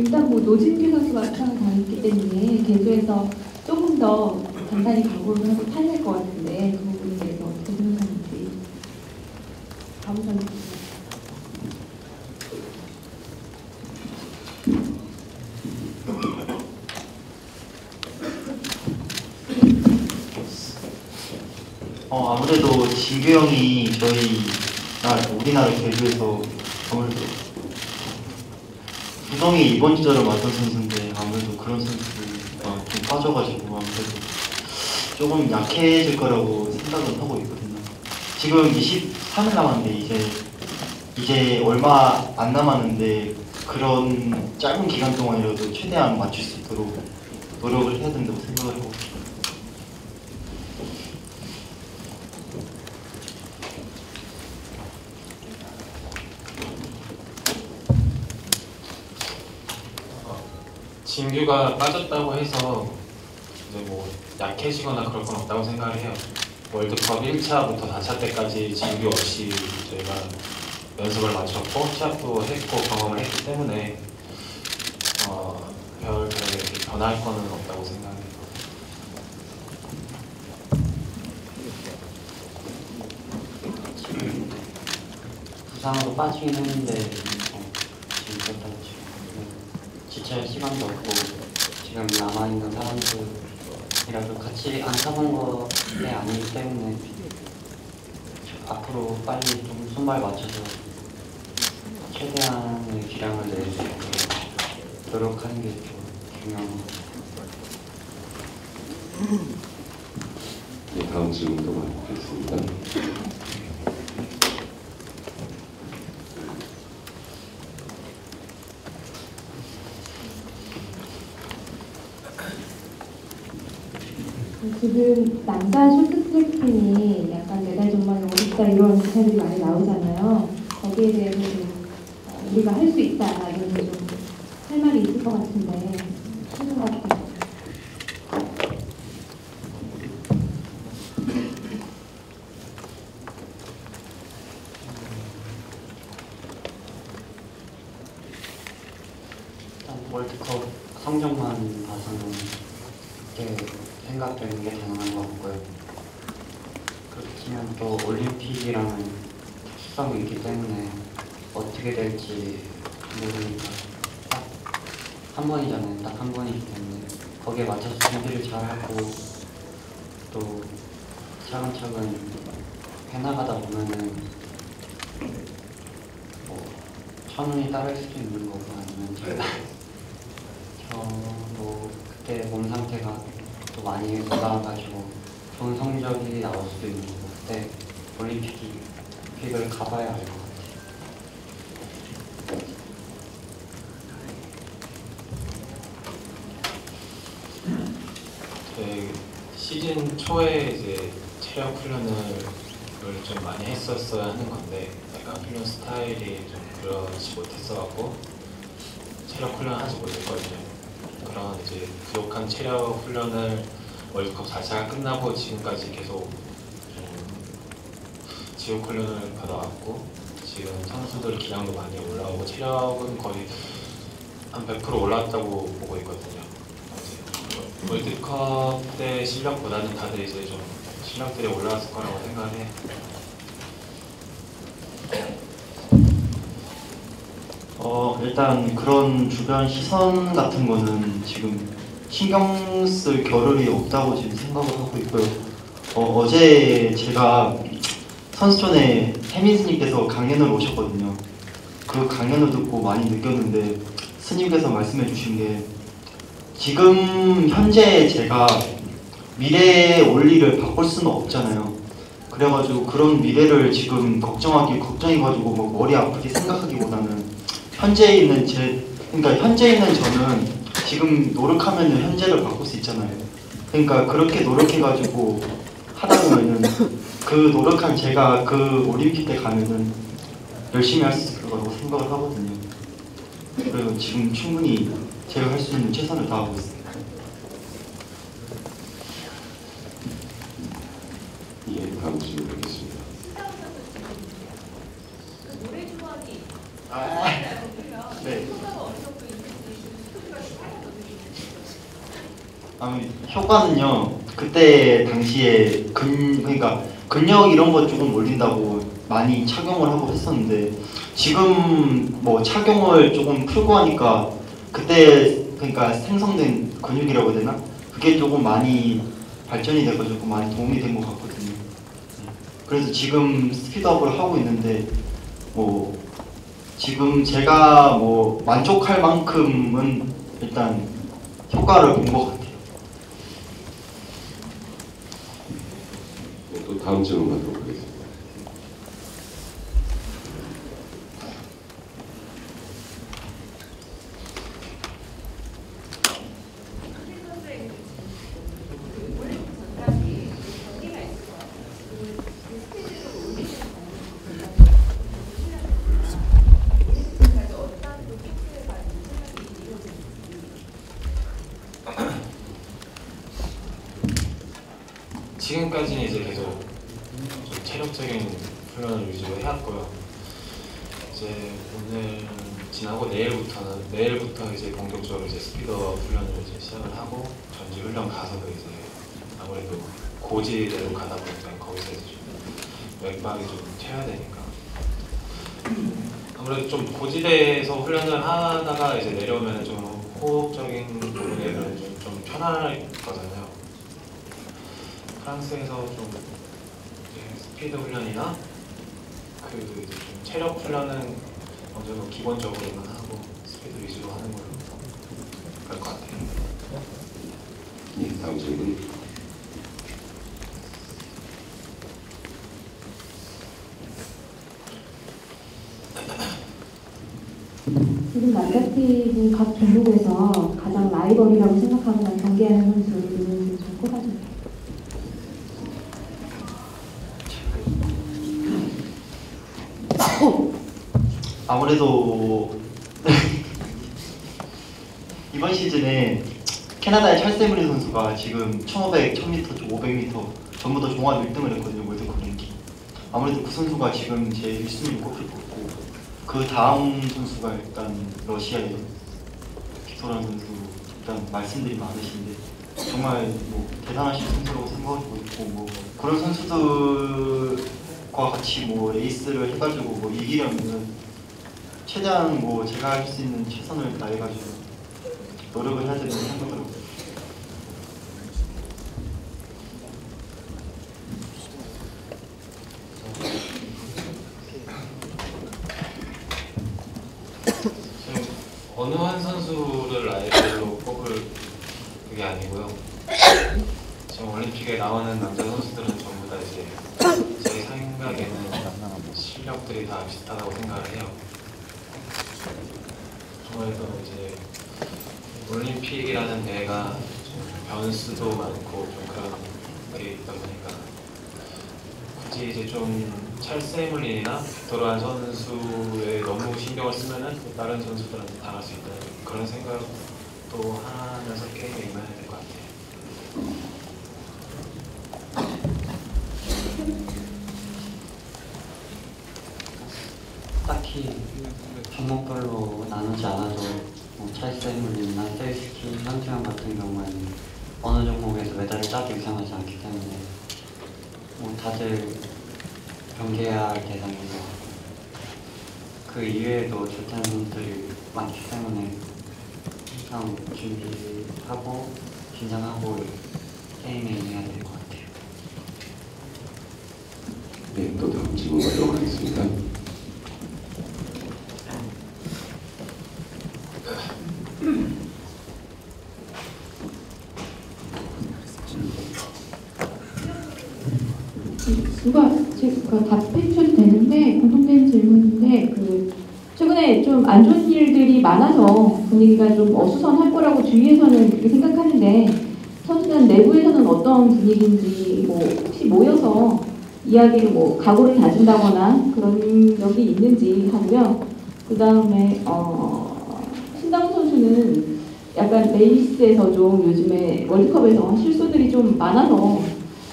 일단 뭐 노진규 선수가 수상을 당했기 때문에 개조해서 조금 더 단단히 각오를 하고 탈낼 것 같은데 그 부분에 대해서 어떻게 생각하는지. 다음 선수 어, 아무래도 진규 형이 저희 나 우리나라 개그에서 아무래도 구성이 이번 주자로 맡은 선수인데 아무래도 그런 선수가 좀 빠져가지고 아무래도 조금 약해질 거라고 생각은 하고 있거든요. 지금 23일 남았는데 이제 이제 얼마 안 남았는데 그런 짧은 기간 동안이라도 최대한 맞출 수 있도록 노력을 해야 된다고 생각을 하고 있습니다. 진규가 빠졌다고 해서 이제 뭐 약해지거나 그럴 건 없다고 생각을 해요. 월드컵 1차부터 4차 때까지 진규 없이 저희가 연습을 마쳤고 시합도 했고 경험을 했기 때문에 어, 별 그렇게 변할 거는 없다고 생각해요. 부상으로 빠지긴 했는데 어, 지금 그렇다고 지금 지체할 시간도 없고 지금 남아있는 사람들이라도 같이 안 타본 게 아니기 때문에 앞으로 빨리 좀 손발 맞춰서 최대한의 기량을 낼 수 있게 노력하는 게좀 중요한 것 같아요. 네, 다음 질문도 받겠습니다. 지금 남자 쇼트트랙팀이 약간 메달 전망이 어렵다 이런 기사들이 많이 나오잖아요. 거기에 대해서 좀 어, 우리가 할 수 있다라는 좀할 말이 있을 것 같은데 하는 것 같아요. 월드컵 성적만 봐서는 그때 생각되는 게 당연한 것 같고요. 그렇지만 또 올림픽이라는 특수성이 있기 때문에 어떻게 될지 모르니까 딱한 번이잖아요. 딱 한 번이기 때문에 거기에 맞춰서 준비를 잘 하고 또 차근차근 해나가다 보면은 뭐 천운이 따를 수도 있는 거고 아니면 제가 저도 그 때 몸 상태가 또 많이 올라와가지고 좋은 성적이 나올 수도 있는 거고 그때 올림픽이 픽을 가봐야 알것 같아요. 그 시즌 초에 이제 체력 훈련을 좀 많이 했었어야 하는 건데 약간 훈련 스타일이 좀 그렇지 못했어갖고 체력 훈련 하지 못했거든요. 그런 이제 부족한 체력 훈련을 월드컵 4차가 끝나고 지금까지 계속 좀 지옥 훈련을 받아왔고 지금 선수들 기량도 많이 올라오고 체력은 거의 한 100% 올라왔다고 보고 있거든요. 월드컵 때 실력보다는 다들 이제 좀 실력들이 올라왔을 거라고 생각을 해 어, 일단 그런 주변 시선 같은 거는 지금 신경 쓸 겨를이 없다고 지금 생각을 하고 있고요. 어, 어제 제가 선수촌에 혜민 스님께서 강연을 오셨거든요. 그 강연을 듣고 많이 느꼈는데 스님께서 말씀해 주신 게 지금 현재 제가 미래의 원리를 바꿀 수는 없잖아요. 그래가지고 그런 미래를 지금 걱정하기 걱정해가지고 뭐 머리 아프게 생각하기보다는 현재에 있는 제 그러니까 현재 있는 저는 지금 노력하면 현재를 바꿀 수 있잖아요. 그러니까 그렇게 노력해가지고 하다 보면은 그 노력한 제가 그 올림픽 때 가면은 열심히 할 수 있을 거라고 생각을 하거든요. 그리고 지금 충분히 제가 할 수 있는 최선을 다하고 있습니다. 예, 받겠습니다. 노래 주머니 아, 네. 효과가 어느 정도 있는지 아니, 효과는요. 그때 당시에 근 그러니까 근력 이런 거 조금 올린다고 많이 착용을 하고 했었는데 지금 뭐 착용을 조금 풀고 하니까 그때 그러니까 생성된 근육이라고 되나? 그게 조금 많이 발전이 되고 조금 많이 도움이 된 것 같거든요. 그래서 지금 스피드업을 하고 있는데 뭐 지금 제가 뭐 만족할 만큼은 일단 효과를 본 것 같아요. 네, 또 다음 질문 가도록 하겠습니다. 지금까지는 이제 계속 좀 체력적인 훈련을 위주로 해왔고요. 이제 오늘 지나고 내일부터는 내일부터 이제 본격적으로 이제 스피더 훈련을 이제 시작을 하고 전지 훈련 가서도 이제 아무래도 고지대로 가다 보니까 거기서 이제 좀 맥박이 좀 채워야 되니까 아무래도 좀 고지대에서 훈련을 하다가 이제 내려오면 좀 호흡적인 부분에는 좀, 좀 편하거든요. 프랑스에서 좀 스피드 훈련이나 그 체력 훈련은 어느 정도 기본적으로만 하고 스피드 위주로 하는 걸로 그럴 것 같아요. 네, 다음 질문. 지금 남자팀이 각 종목에서 가장 라이벌이라고 생각하거나 경계하는 선수 누구인지 좀 꼽아주세요. 아무래도 이번 시즌에 캐나다의 찰세무리 선수가 지금 1500, 1000m, 500m 전부 다 종합 1등을 했거든요 월드컵 랭킹. 아무래도 그 선수가 지금 제 1순위로 꼽힐 것 같고 그 다음 선수가 일단 러시아의 빅토란 선수 일단 말씀들이 많으신데 정말 뭐 대단하신 선수라고 생각하고 있고 뭐 그런 선수들 과 같이 뭐 레이스를 해가지고 뭐 이기려면은 최대한 뭐 제가 할 수 있는 최선을 다해가지고 노력을 해야 생각하고 지금 어느 한 선수를 라이벌로 꼽을 그게 아니고요. 지금 올림픽에 나오는 남자 선수들은 전부 다 이제 제 생각에는 실력들이 다 비슷하다고 생각을 해요. 아무래도 이제 올림픽이라는 대회가 좀 변수도 많고 좀 그런 게 있다 보니까 굳이 이제 좀 찰스 해물린이나 빅토르한 선수에 너무 신경을 쓰면은 또 다른 선수들한테 당할 수 있다는 그런 생각도 하면서 게임에 임해야 될 것 같아요. 딱히 종목별로 나누지 않아도 뭐 찰스해물린이나 셀스키, 현수영 같은 경우에는 어느 종목에서 메달을 따기 이상하지 않기 때문에 뭐 다들 경계해야 할 같고 그 이외에도 좋다는 선수들이 많기 때문에 항상 준비하고 긴장하고 게임에 임해야 될 것 같아요. 네, 또 다음 질문 가도록 하겠습니다. 누가 제가 답해 주셔도 되는데 공통된 질문인데 그 최근에 좀 안 좋은 일들이 많아서 분위기가 좀 어수선할 거라고 주위에서는 그렇게 생각하는데 선수단 내부에서는 어떤 분위기인지 뭐 혹시 모여서 이야기를 뭐 각오를 다진다거나 그런 적이 있는지 하고요. 그 다음에 어, 신다운 선수는 약간 레이스에서 좀 요즘에 월드컵에서 실수들이 좀 많아서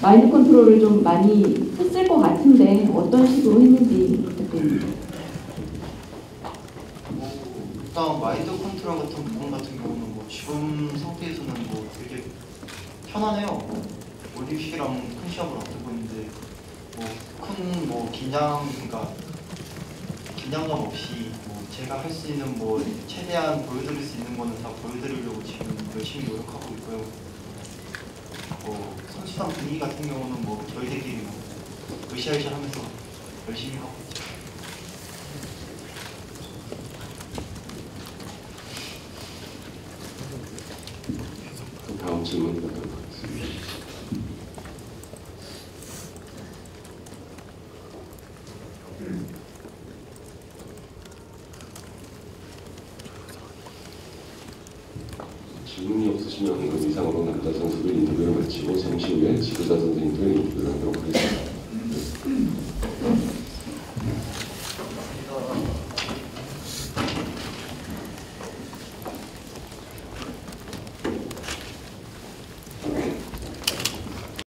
마인드 컨트롤을 좀 많이 했을 것 같은데 어떤 식으로 했는지 부탁드립니다. 일단 마인드 컨트롤 같은 부분 같은 경우는 뭐 지금 상태에서는 뭐 되게 편하네요. 올림픽이랑 큰 시합을 앞두고 있는데 뭐큰뭐 긴장 그러니까 긴장감 없이 뭐 제가 할 수 있는 뭐 최대한 보여드릴 수 있는 거는 다 보여드리려고 지금 열심히 노력하고 있고요. 뭐 선수단 분위기 같은 경우는 뭐 저희들끼리 뭐 으쌰으쌰 하면서 열심히 하고 있죠. 다음 질문 질문이 없으시면 그 이상으로 남자 선수들 인터뷰를 마치고 잠시 후에 지도자 선생님들 인터뷰를 하도록 하겠습니다.